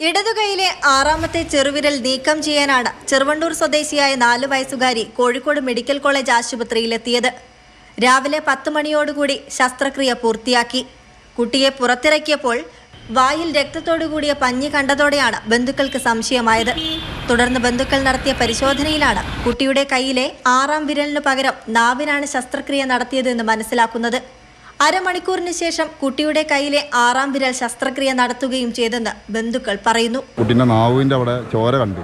ഇടതുകൈയിലെ ആറാമത്തെ ചെറുവിരൽ നീക്കം ചെയ്യാനാണ് ചെറുവണ്ടൂർ സ്വദേശിയായ നാലു വയസ്സുകാരി കോഴിക്കോട് മെഡിക്കൽ കോളേജ് ആശുപത്രിയിലെത്തിയത്. രാവിലെ പത്ത് മണിയോടുകൂടി ശസ്ത്രക്രിയ പൂർത്തിയാക്കി. കുട്ടിയെ പുറത്തിറക്കിയപ്പോൾ വായിൽ രക്തത്തോടു കൂടിയ പഞ്ഞി കണ്ടതോടെയാണ് ബന്ധുക്കൾക്ക് സംശയമായത്. തുടർന്ന് ബന്ധുക്കൾ നടത്തിയ പരിശോധനയിലാണ് കുട്ടിയുടെ കയ്യിലെ ആറാം വിരലിനു പകരം നാവിനാണ് ശസ്ത്രക്രിയ നടത്തിയതെന്ന് മനസ്സിലാക്കുന്നത്. അരമണിക്കൂറിന് ശേഷം കുട്ടിയുടെ കയ്യിലെ ആറാം വിരൽ ശസ്ത്രക്രിയ നടത്തുകയും ചെയ്തെന്ന് ബന്ധുക്കൾ പറയുന്നു. കുട്ടിന്റെ നാവിന്റെ അവിടെ ചോര കണ്ടു.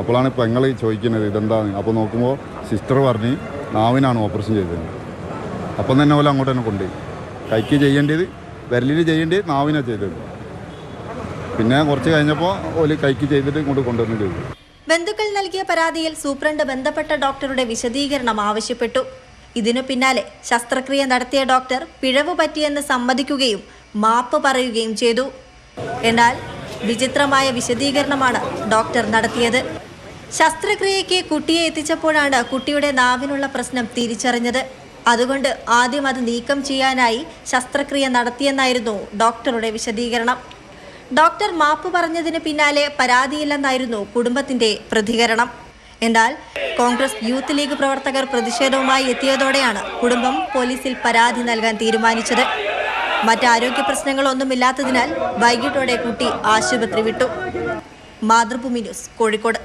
അപ്പോഴാണ് പെങ്ങൾ ചോദിക്കുന്നത് ഇതെന്താണ് അപ്പോൾ നോക്കുമ്പോൾ സിസ്റ്റർ പറഞ്ഞ് നാവിനാണ് ഓപ്പറേഷൻ ചെയ്തത്. അപ്പം തന്നെ പോലെ അങ്ങോട്ട് തന്നെ കൊണ്ടുപോയി. കൈക്ക് ചെയ്യേണ്ടത് വിരലിൽ ചെയ്യേണ്ടത് നാവിനാണ് ചെയ്തത്. പിന്നെ കുറച്ച് കഴിഞ്ഞപ്പോൾ ഓൽ കൈക്ക് ചെയ്തിട്ട് ഇങ്ങോട്ട് കൊണ്ടുവന്നു ചെയ്തു. ബന്ധുക്കൾ നൽകിയ പരാതിയിൽ സൂപ്രണ്ട് ബന്ധപ്പെട്ട ഡോക്ടറുടെ വിശദീകരണം ആവശ്യപ്പെട്ടു. ഇതിനു പിന്നാലെ ശസ്ത്രക്രിയ നടത്തിയ ഡോക്ടർ പിഴവ് പറ്റിയെന്ന് സമ്മതിക്കുകയും മാപ്പ് പറയുകയും ചെയ്തു. എന്നാൽ വിചിത്രമായ വിശദീകരണമാണ് ഡോക്ടർ നടത്തിയത്. ശസ്ത്രക്രിയയ്ക്ക് കുട്ടിയെ എത്തിച്ചപ്പോഴാണ് കുട്ടിയുടെ നാവിനുള്ള പ്രശ്നം തിരിച്ചറിഞ്ഞത്. അതുകൊണ്ട് ആദ്യം അത് നീക്കം ചെയ്യാനായി ശസ്ത്രക്രിയ നടത്തിയെന്നായിരുന്നു ഡോക്ടറുടെ വിശദീകരണം. ഡോക്ടർ മാപ്പ് പറഞ്ഞതിന് പിന്നാലെ പരാതിയില്ലെന്നായിരുന്നു കുടുംബത്തിന്റെ പ്രതികരണം. എന്നാൽ കോൺഗ്രസ് യൂത്ത് ലീഗ് പ്രവർത്തകർ പ്രതിഷേധവുമായി എത്തിയതോടെയാണ് കുടുംബം പോലീസിൽ പരാതി നൽകാൻ തീരുമാനിച്ചത്. മറ്റാരോഗ്യ പ്രശ്നങ്ങളൊന്നുമില്ലാത്തതിനാൽ വൈകിട്ടോടെ കുട്ടി ആശുപത്രി വിട്ടു. മാതൃഭൂമി ന്യൂസ് കോഴിക്കോട്.